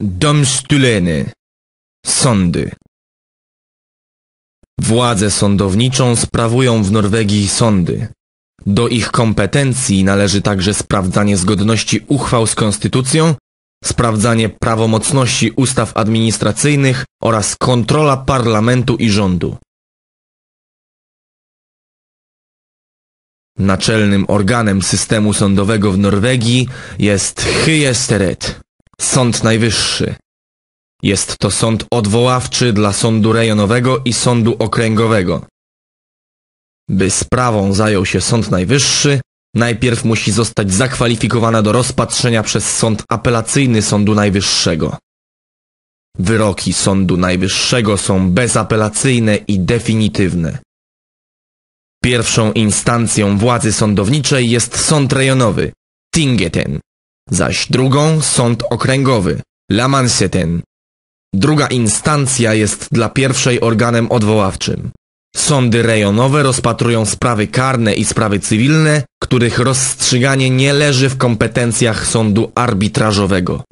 Domstuleny. Sądy. Władzę sądowniczą sprawują w Norwegii sądy. Do ich kompetencji należy także sprawdzanie zgodności uchwał z konstytucją, sprawdzanie prawomocności ustaw administracyjnych oraz kontrola parlamentu i rządu. Naczelnym organem systemu sądowego w Norwegii jest Hyesteret, Sąd Najwyższy. Jest to sąd odwoławczy dla sądu rejonowego i sądu okręgowego. By sprawą zajął się Sąd Najwyższy, najpierw musi zostać zakwalifikowana do rozpatrzenia przez Sąd Apelacyjny Sądu Najwyższego. Wyroki Sądu Najwyższego są bezapelacyjne i definitywne. Pierwszą instancją władzy sądowniczej jest sąd rejonowy, Tingeten, zaś drugą sąd okręgowy, Lamanseten. Druga instancja jest dla pierwszej organem odwoławczym. Sądy rejonowe rozpatrują sprawy karne i sprawy cywilne, których rozstrzyganie nie leży w kompetencjach sądu arbitrażowego.